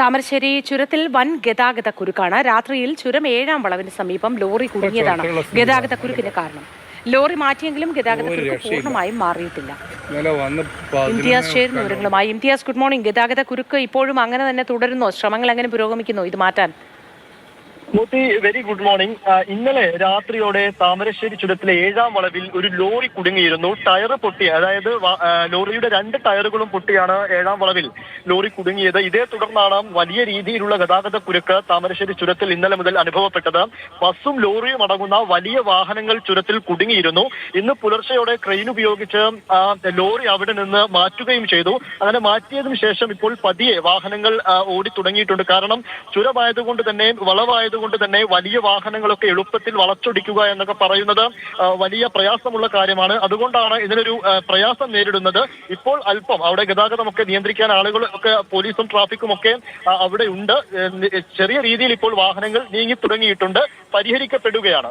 താമരശ്ശേരി ചുരത്തിൽ വൻ ഗതാഗത കുരുക്കാണ്. രാത്രിയിൽ ചുരം ഏഴാം വളവിന് സമീപം ലോറി കുടുങ്ങിയതാണ്. ഗതാഗത കുരുക്കിന് കാരണം. ലോറി മാറ്റിയെങ്കിലും ഗതാഗത കുരുക്ക് പൂർണമായും മാറിയിട്ടില്ല. ഇംതിയാസ് ചേരുന്ന വിവരങ്ങളുമായി ഇംതിയാസ് ഗുഡ് മോർണിംഗ്. ഗതാഗത കുരുക്ക് ഇപ്പോഴും അങ്ങനെ തന്നെ തുടരുന്നു. ശ്രമങ്ങൾ എങ്ങനെ പുരോഗമിക്കുന്നു? ഇത് മാറ്റാൻ മൂർത്തി വെരി ഗുഡ് മോർണിംഗ് ഇന്നലെ രാത്രിയോടെ താമരശ്ശേരി ചുരത്തിലെ ഏഴാം വളവിൽ ഒരു ലോറി കുടുങ്ങിയിരുന്നു. ടയർ പൊട്ടി അതായത് ലോറിയുടെ രണ്ട് ടയറുകളും പൊട്ടിയാണ് ഏഴാം വളവിൽ ലോറി കുടുങ്ങിയത്. ഇതേ തുടർന്നാണ് വലിയ രീതിയിലുള്ള ഗതാഗത കുരുക്ക് താമരശ്ശേരി ചുരത്തിൽ ഇന്നലെ മുതൽ അനുഭവപ്പെട്ടത്. ബസ്സും ലോറിയും അടങ്ങുന്ന വലിയ വാഹനങ്ങൾ ചുരത്തിൽ കുടുങ്ങിയിരുന്നു. ഇന്ന് പുലർച്ചെയോടെ ക്രെയിൻ ഉപയോഗിച്ച് ലോറി അവിടെ നിന്ന് മാറ്റുകയും ചെയ്തു. അങ്ങനെ മാറ്റിയതിനു ശേഷം ഇപ്പോൾ പതിയെ വാഹനങ്ങൾ ഓടി തുടങ്ങിയിട്ടുണ്ട് കാരണം ചുരമായതുകൊണ്ട് തന്നെ വളവായതുകൊണ്ട് തന്നെ വലിയ വാഹനങ്ങളൊക്കെ എളുപ്പത്തിൽ വളച്ചൊടിക്കുക എന്നൊക്കെ പറയുന്നത് വലിയ പ്രയാസമുള്ള കാര്യമാണ്. അതുകൊണ്ടാണ് ഇതിനൊരു പ്രയാസം നേരിടുന്നത്. ഇപ്പോൾ അല്പം അവിടെ ഗതാഗതമൊക്കെ നിയന്ത്രിക്കാൻ ആളുകൾ ഒക്കെ പോലീസും ട്രാഫിക്കും ഒക്കെ അവിടെ ഉണ്ട്. ചെറിയ രീതിയിൽ ഇപ്പോൾ വാഹനങ്ങൾ നീങ്ങി തുടങ്ങിയിട്ടുണ്ട്. പരിഹരിക്കപ്പെടുകയാണ്.